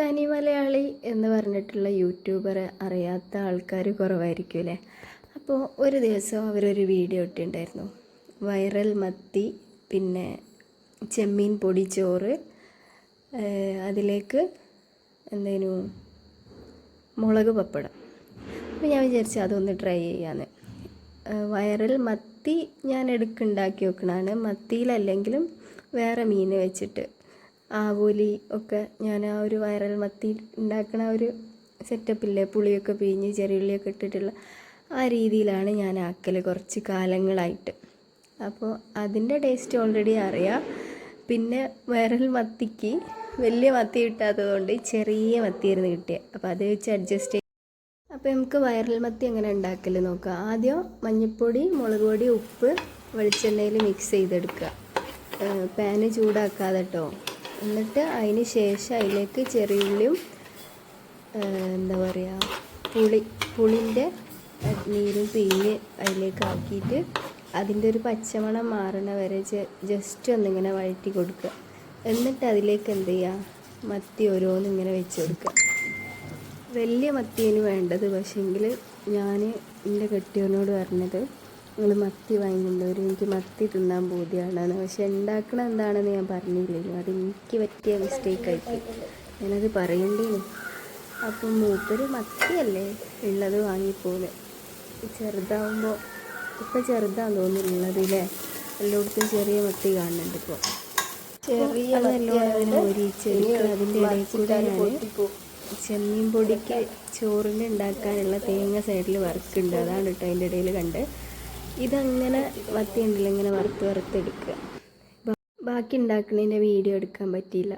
തനി മലയാളി എന്ന് പറഞ്ഞിട്ടുള്ള യൂട്യൂബർ അറിയാത്ത ആൾക്കാർ കുറവായിരിക്കും അല്ലേ? അപ്പോൾ ഒരു ദിവസം അവരൊരു വീഡിയോ ഇട്ടിട്ടുണ്ടായിരുന്നു. വൈറൽ മത്തി പിന്നെ ചെമ്മീൻ പൊടി ചോറ് അതിലേക്ക് എന്തേനു? മുളക് പപ്പടം. അപ്പോൾ ഞാൻ വിചാരിച്ചു അതൊന്ന് ട്രൈ ചെയ്യാമെന്ന് വയറൽ വൈറൽ മത്തി ഞാൻ എടുക്കുണ്ടാക്കി വെക്കണതാണ്. മത്തിയിലല്ലെങ്കിലും വേറെ മീൻ വെച്ചിട്ട്. ആവോലി ഒക്കെ ഞാൻ ആ ഒരു വൈറൽ മത്തി ഉണ്ടാക്കുന്ന ഒരു സെറ്റപ്പില്ലേ പുളിയൊക്കെ പിഴിഞ്ഞ് ചെറിയുള്ളിയൊക്കെ ഇട്ടിട്ടുള്ള ആ രീതിയിലാണ് ഞാൻ ആക്കൽ കുറച്ച് കാലങ്ങളായിട്ട്. അപ്പോൾ അതിന്റെ ടേസ്റ്റ് ഓൾറെഡി അറിയാം. പിന്നെ വൈറൽ മത്തിക്ക് വലിയ മത്തി കിട്ടാത്തതുകൊണ്ട് ചെറിയ മത്തിയായിരുന്നു കിട്ടിയത് അപ്പോൾ അത് വെച്ച് അഡ്ജസ്റ്റ് ചെയ്ത് അപ്പോൾ നമുക്ക് വൈറൽ മത്തി എങ്ങനെ ഉണ്ടാക്കൽ നോക്കാം. ആദ്യം മഞ്ഞൾപ്പൊടി മുളക് പൊടി ഉപ്പ് വെളിച്ചെണ്ണയിൽ മിക്സ് ചെയ്തെടുക്കുക. പാന് ചൂടാക്കാതെ കേട്ടോ എന്നിട്ട് അതിന് ശേഷം അതിലേക്ക് ചെറിയുള്ളിയും എന്താ പറയുക പുളി പുളിന്റെ നീരും പിഴിഞ്ഞ് അതിലേക്ക് ആക്കിയിട്ട് അതിന്റെ ഒരു പച്ചമണം മാറണ വരെ ജസ്റ്റ് ഒന്നിങ്ങനെ വഴറ്റി കൊടുക്കുക. എന്നിട്ട് അതിലേക്ക് എന്ത് ചെയ്യുക? മത്തി ഓരോന്ന് ഇങ്ങനെ വെച്ച് കൊടുക്കുക. വലിയ മത്തിയാണ് വേണ്ടത് പക്ഷേങ്കിൽ ഞാൻ എന്റെ കെട്ടിയവനോട് പറഞ്ഞത് നിങ്ങൾ മത്തി വാങ്ങിക്കൊണ്ടുവരും എനിക്ക് മത്തി തിന്നാൻ ബോധ്യമാണ് പക്ഷെ ഉണ്ടാക്കണ എന്താണെന്ന് ഞാൻ പറഞ്ഞില്ലല്ലോ. അത് എനിക്ക് പറ്റിയ മിസ്റ്റേക്ക് ആയിപ്പോയി ഞാനത് പറയണ്ടേനു. അപ്പം മൂപ്പര് മത്തിയല്ലേ ഉള്ളത് വാങ്ങിപ്പോലെ ചെറുതാവുമ്പോൾ ഇപ്പം ചെറുതാന്ന് തോന്നുന്നുള്ളത് അല്ലേ എല്ലായിടത്തും ചെറിയ മത്തി കാണുന്നുണ്ട് ഇപ്പോൾ ചെറിയ മത്തിയായതിനെ ചെറിയ അതിന്റെ ഇടയിൽ കൂടെ ഞാൻ ചെമ്മീൻ പൊടിക്ക് ചോറിന് ഉണ്ടാക്കാനുള്ള തേങ്ങ സൈഡിൽ വറുക്കുണ്ട് അതാണ് കേട്ടോ അതിന്റെ ഇടയിൽ കണ്ട്. ഇതങ്ങനെ വത്തിയുണ്ടല്ലോ ഇങ്ങനെ വറുത്ത് വറുത്തെടുക്കുക ബാക്കി ഉണ്ടാക്കുന്നതിന്റെ വീഡിയോ എടുക്കാൻ പറ്റിയില്ല.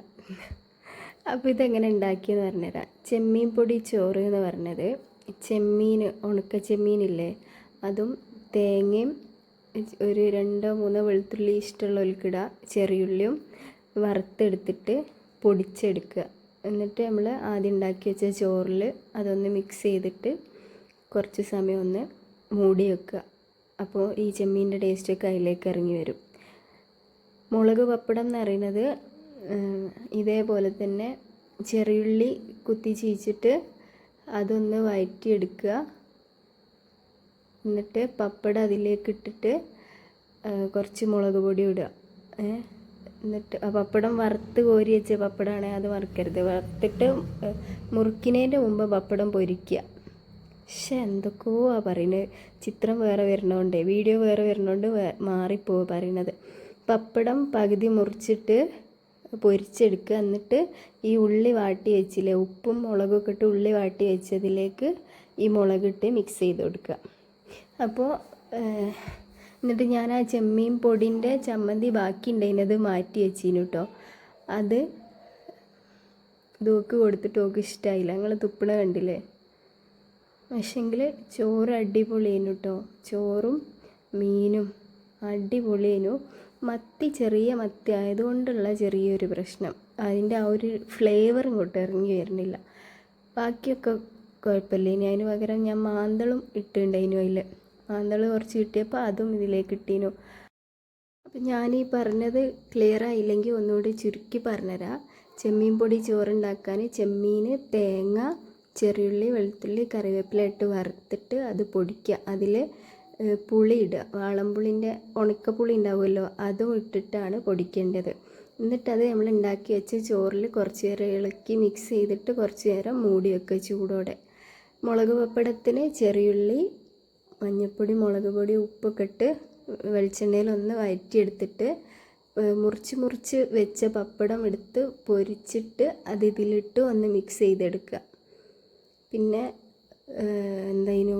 അപ്പോൾ ഇതെങ്ങനെ ഉണ്ടാക്കിയെന്ന് പറഞ്ഞുതരാം. ചെമ്മീൻ പൊടി ചോറ് എന്ന് പറഞ്ഞത്. ചെമ്മീൻ ഉണക്ക ചെമ്മീനില്ലേ? അതും തേങ്ങയും ഒരു രണ്ടോ മൂന്നോ വെളുത്തുള്ളി ഇഷ്ടമുള്ളവർക്കിടുക ചെറിയുള്ളിയും വറുത്തെടുത്തിട്ട് പൊടിച്ചെടുക്കുക. എന്നിട്ട് നമ്മൾ ആദ്യം ഉണ്ടാക്കി വെച്ച ചോറിൽ അതൊന്ന് മിക്സ് ചെയ്തിട്ട് കുറച്ച് സമയം ഒന്ന് മൂടി വെക്കുക. അപ്പോൾ ഈ ചെമ്മീന്റെ ടേസ്റ്റ് അതിലേക്ക് ഇറങ്ങി വരും. മുളക് പപ്പടം എന്ന് പറയുന്നത് ഇതേപോലെ തന്നെ ചെറിയുള്ളി കുത്തി ചീച്ചിട്ട് അതൊന്ന് വഴറ്റിയെടുക്കുക എന്നിട്ട് പപ്പടം അതിലേക്ക് ഇട്ടിട്ട് കുറച്ച് മുളക് പൊടി ഇടുക. എന്നിട്ട് പപ്പടം വറുത്ത് കോരി വെച്ച പപ്പടമാണെങ്കിൽ അത് വറുക്കരുത്. വറുത്തിട്ട് മുറുക്കിനേന്റെ മുമ്പ് പപ്പടം പൊരിക്കുക. പക്ഷെ എന്തൊക്കെയോ ആ പറയുന്നത് ചിത്രം വേറെ വരണോണ്ട് വീഡിയോ വേറെ വരണോണ്ട് മാറിപ്പോവുക പറയണത്. പപ്പടം പകുതി മുറിച്ചിട്ട് പൊരിച്ചെടുക്കുക. എന്നിട്ട് ഈ ഉള്ളി വാട്ടി വെച്ചില്ലേ ഉപ്പും മുളകൊക്കെ ഇട്ട് ഉള്ളി വാട്ടി വെച്ചതിലേക്ക് ഈ മുളകിട്ട് മിക്സ് ചെയ്ത് കൊടുക്കുക. അപ്പോൾ എന്നിട്ട് ഞാൻ ആ ചെമ്മീൻ പൊടിന്റെ ചമ്മന്തി ബാക്കി ഉണ്ടായിരുന്നത് മാറ്റി വെച്ചിന് കേട്ടോ അത് ഇതൊക്കെ കൊടുത്തിട്ട് ഓക്ക് ഇഷ്ടമായില്ല നിങ്ങൾ തുപ്പണ കണ്ടില്ലേ? പക്ഷെങ്കിൽ ചോറ് അടിപൊളിയേനു കേട്ടോ ചോറും മീനും അടിപൊളിയേനു. മത്തി ചെറിയ മത്തി ആയതുകൊണ്ടുള്ള ചെറിയൊരു പ്രശ്നം. അതിന്റെ ആ ഒരു ഫ്ലേവർ ഇങ്ങോട്ട് ഇറങ്ങി വരുന്നില്ല. ബാക്കിയൊക്കെ കുഴപ്പമില്ല. ഇനി അതിന് പകരം ഞാൻ മാന്തളും ഇട്ടുണ്ടായിനു അതിൽ മാന്തൾ കുറച്ച് കിട്ടിയപ്പോൾ അതും ഇതിലേക്ക് ഇട്ടീനു. അപ്പം ഞാൻ ഈ പറഞ്ഞത് ക്ലിയർ ആയില്ലെങ്കിൽ ഒന്നുകൂടി ചുരുക്കി പറഞ്ഞുതരാം ചെമ്മീൻ പൊടി ചോറുണ്ടാക്കാൻ ചെമ്മീൻ തേങ്ങ ചെറിയുള്ളി വെളുത്തുള്ളി കറിവേപ്പില ഇട്ട് വറുത്തിട്ട് അത് പൊടിക്കുക. അതിൽ പുളി ഇടുക. വാളംപുളിന്റെ ഉണക്കപ്പുളി ഉണ്ടാവുമല്ലോ അതും ഇട്ടിട്ടാണ് പൊടിക്കേണ്ടത്. എന്നിട്ടത് നമ്മൾ ഉണ്ടാക്കി വെച്ച് ചോറിൽ കുറച്ച് നേരം ഇളക്കി മിക്സ് ചെയ്തിട്ട് കുറച്ച് നേരം മൂടി വെക്കുക ചൂടോടെ. മുളക് പപ്പടത്തിന് ചെറിയുള്ളി മഞ്ഞൾപ്പൊടി മുളക് പൊടി ഉപ്പൊക്കെ ഇട്ട് വെളിച്ചെണ്ണയിൽ ഒന്ന് വഴറ്റിയെടുത്തിട്ട് മുറിച്ച് മുറിച്ച് വെച്ച പപ്പടം എടുത്ത് പൊരിച്ചിട്ട് അത് ഇതിലിട്ട് ഒന്ന് മിക്സ് ചെയ്തെടുക്കുക. പിന്നെ ഏഹ് എന്തായിരുന്നു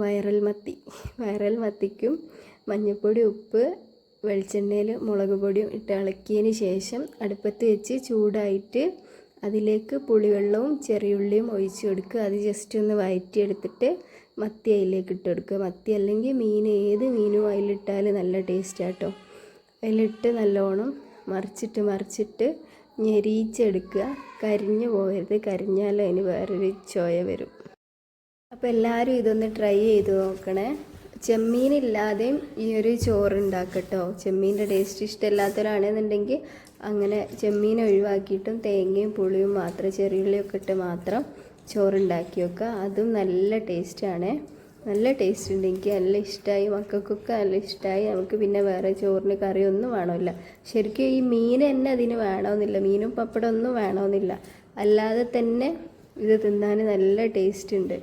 വൈറൽ മത്തി. വൈറൽ മത്തിക്കും മഞ്ഞൾപ്പൊടി ഉപ്പ് വെളിച്ചെണ്ണയിൽ മുളക് പൊടിയും ഇട്ട് ഇളക്കിയതിന് ശേഷം അടുപ്പത്ത് വെച്ച് ചൂടായിട്ട് അതിലേക്ക് പുളിവെള്ളവും ചെറിയുള്ളിയും ഒഴിച്ച് കൊടുക്കുക. അത് ജസ്റ്റ് ഒന്ന് വയറ്റിയെടുത്തിട്ട് മത്തി അതിലേക്ക് ഇട്ട് കൊടുക്കുക. മത്തി അല്ലെങ്കിൽ മീൻ ഏത് മീനും അതിലിട്ടാൽ നല്ല ടേസ്റ്റാട്ടോ അതിലിട്ട് നല്ലോണം മറിച്ചിട്ട് മറിച്ചിട്ട് ഞെരിയിച്ചെടുക്കുക. കരിഞ്ഞു പോകരുത്. കരിഞ്ഞാൽ അതിന് വേറൊരു ചോയ വരും. അപ്പോൾ എല്ലാവരും ഇതൊന്ന് ട്രൈ ചെയ്ത് നോക്കണേ. ചെമ്മീനില്ലാതെയും ഈ ഒരു ചോറ് ഉണ്ടാക്കട്ടോ ചെമ്മീന്റെ ടേസ്റ്റ് ഇഷ്ടമില്ലാത്തവരാണെന്നുണ്ടെങ്കിൽ അങ്ങനെ ചെമ്മീൻ ഒഴിവാക്കിയിട്ടും തേങ്ങയും പുളിയും മാത്രം ചെറിയുള്ളിയൊക്കെ ഇട്ട് മാത്രം ചോറുണ്ടാക്കി വെക്കുക. അതും നല്ല ടേസ്റ്റാണ്. നല്ല ടേസ്റ്റ് ഉണ്ട്. എനിക്ക് നല്ല ഇഷ്ടമായി മക്കൾക്കൊക്കെ നല്ല ഇഷ്ടമായി നമുക്ക് പിന്നെ വേറെ ചോറിന് കറിയൊന്നും വേണമില്ല. ശരിക്കും ഈ മീൻ തന്നെ അതിന് വേണമെന്നില്ല. മീനും പപ്പടം ഒന്നും വേണമെന്നില്ല. അല്ലാതെ തന്നെ ഇത് തിന്നാൻ നല്ല ടേസ്റ്റ് ഉണ്ട്.